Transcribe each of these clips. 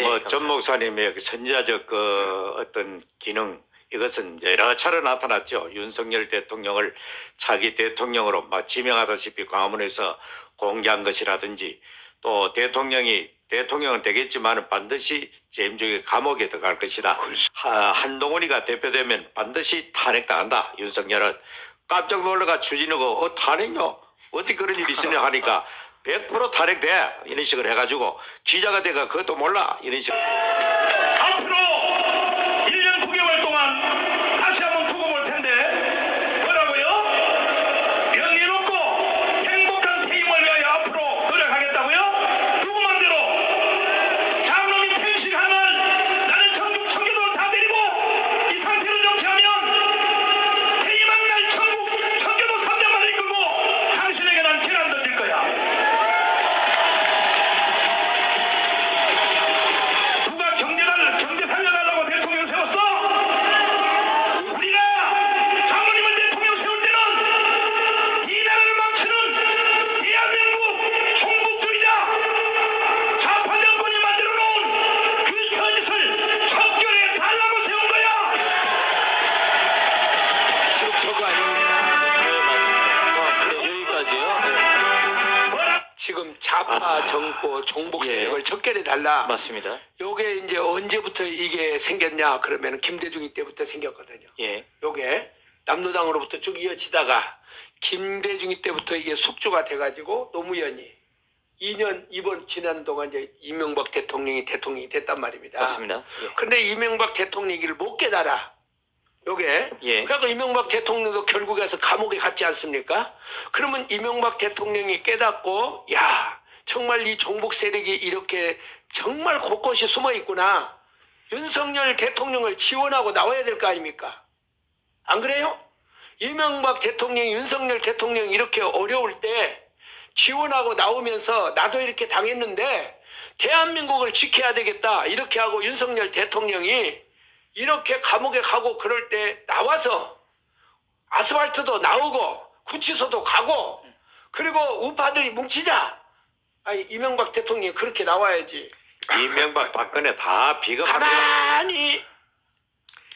네, 뭐 감사합니다. 전 목사님의 그 선지자적 그 어떤 기능 이것은 여러 차례 나타났죠. 윤석열 대통령을 차기 대통령으로 막 지명하다시피 광화문에서 공개한 것이라든지 또 대통령이 대통령은 되겠지만 반드시 재임 중에 감옥에 들어갈 것이다. 하- 한동훈이가 대표되면 반드시 탄핵당한다. 윤석열은 깜짝 놀라가 추진하고 어 탄핵요? 어떻게 그런 일이 있으냐 하니까 100% 탄핵돼. 이런 식으로 해가지고 기자가 돼가 그것도 몰라. 이런 식으로. 앞으로 정보 종북 예. 세력을 척결해 달라. 맞습니다. 요게 이제 언제부터 이게 생겼냐? 그러면 김대중이 때부터 생겼거든요. 예. 요게 남로당으로부터 쭉 이어지다가 김대중이 때부터 이게 숙주가 돼가지고 노무현이 2년 이번 지난 동안 이제 이명박 대통령이 대통령이 됐단 말입니다. 맞습니다. 예. 근데 이명박 대통령이 이걸 못 깨달아. 요게. 예. 그러니까 이명박 대통령도 결국에서 감옥에 갔지 않습니까? 그러면 이명박 대통령이 깨닫고, 야, 정말 이 종북 세력이 이렇게 정말 곳곳이 숨어 있구나. 윤석열 대통령을 지원하고 나와야 될 거 아닙니까? 안 그래요? 이명박 대통령이 윤석열 대통령이 이렇게 어려울 때 지원하고 나오면서 나도 이렇게 당했는데 대한민국을 지켜야 되겠다 이렇게 하고 윤석열 대통령이 이렇게 감옥에 가고 그럴 때 나와서 아스팔트도 나오고 구치소도 가고 그리고 우파들이 뭉치자 아니 이명박 대통령이 그렇게 나와야지 이명박 박근혜 다 비겁합니다. 가만히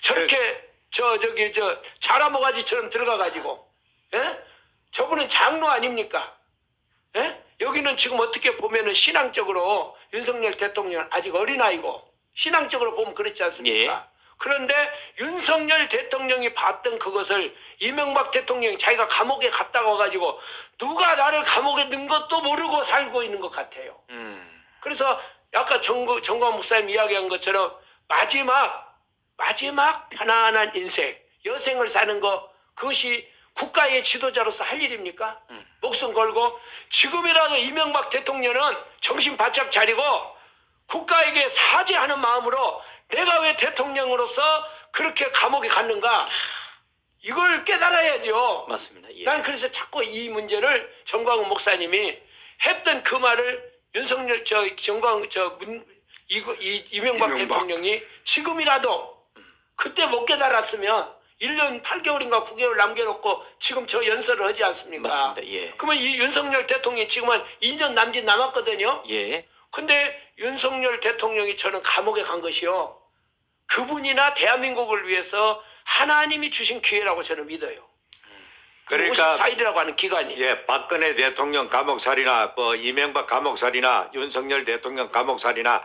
저렇게 저 저기 저 자라모가지처럼 들어가 가지고 예? 저분은 장로 아닙니까? 예? 여기는 지금 어떻게 보면은 신앙적으로 윤석열 대통령 아직 어린아이고 신앙적으로 보면 그렇지 않습니까? 그런데 윤석열 대통령이 봤던 그것을 이명박 대통령이 자기가 감옥에 갔다 와가지고 누가 나를 감옥에 넣은 것도 모르고 살고 있는 것 같아요. 음. 그래서 아까 정구, 정광 목사님 이야기한 것처럼 마지막 마지막 편안한 인생 여생을 사는 거 그것이 국가의 지도자로서 할 일입니까? 목숨 걸고 지금이라도 이명박 대통령은 정신 바짝 차리고 국가에게 사죄하는 마음으로 내가 왜 대통령으로서 그렇게 감옥에 갔는가 이걸 깨달아야죠. 맞습니다. 예. 난 그래서 자꾸 이 문제를 정광훈 목사님이 했던 그 말을 윤석열 저 정광 저문 이거 이 이명박, 이명박. 대통령이 지금이라도 그때 못 깨달았으면 1년 8개월인가 9개월 남겨놓고 지금 저 연설을 하지 않습니까? 맞습니다. 예. 그러면 이 윤석열 대통령이 지금 한 2년 남짓 남았거든요. 예. 근데 윤석열 대통령이 저는 감옥에 간 것이요. 그분이나 대한민국을 위해서 하나님이 주신 기회라고 저는 믿어요. 그러니까 54일이라고 하는 기간이. 예, 박근혜 대통령 감옥살이나 뭐 이명박 감옥살이나 윤석열 대통령 감옥살이나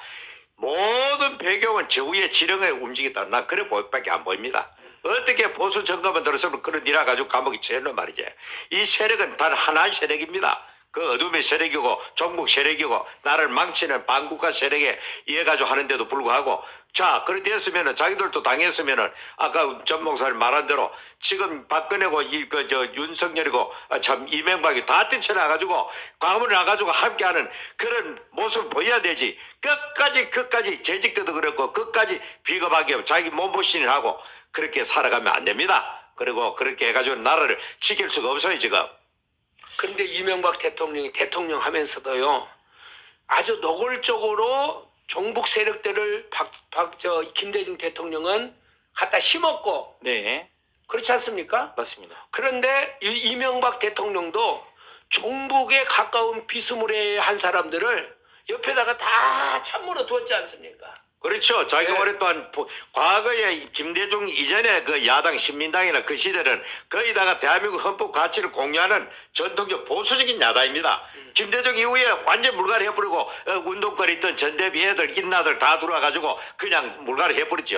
모든 배경은 저우의 지령에 움직였다. 나 그래 보밖에 안 보입니다. 어떻게 보수 정권만 들어서면 그런 일화 가지고 감옥에 채는 말이지. 이 세력은 단 하나의 세력입니다. 그 어둠의 세력이고 종북 세력이고 나를 망치는 반국가 세력에 이해 가지고 하는데도 불구하고 자 그렇게 됐으면은 자기들도 당했으면은 아까 전 목사님 말한 대로 지금 박근혜고 이 그 저 윤석열이고 아, 참 이명박이 다 뛰쳐나가지고 과문을 나가지고 함께하는 그런 모습을 보여야 되지 끝까지 끝까지 재직 때도 그렇고 끝까지 비겁하게 자기 몸보신을 하고 그렇게 살아가면 안 됩니다. 그리고 그렇게 해가지고 나라를 지킬 수가 없어요 지금. 근데 이명박 대통령이 대통령 하면서도요 아주 노골적으로 종북 세력들을 박, 박, 저, 김대중 대통령은 갖다 심었고 네. 그렇지 않습니까? 맞습니다. 그런데 이, 이명박 대통령도 종북에 가까운 비스무리한 사람들을 옆에다가 다 참모로 두었지 않습니까? 그렇죠. 자기가 네. 오랫동안 보- 과거에 김대중 이전에 그 야당 신민당이나 그 시대는 거의다가 대한민국 헌법 가치를 공유하는 전통적 보수적인 야당입니다. 김대중 이후에 완전 물갈이 해버리고 어, 운동권에 있던 전대비 애들 인나들 다 들어와가지고 그냥 물갈이 해버렸죠.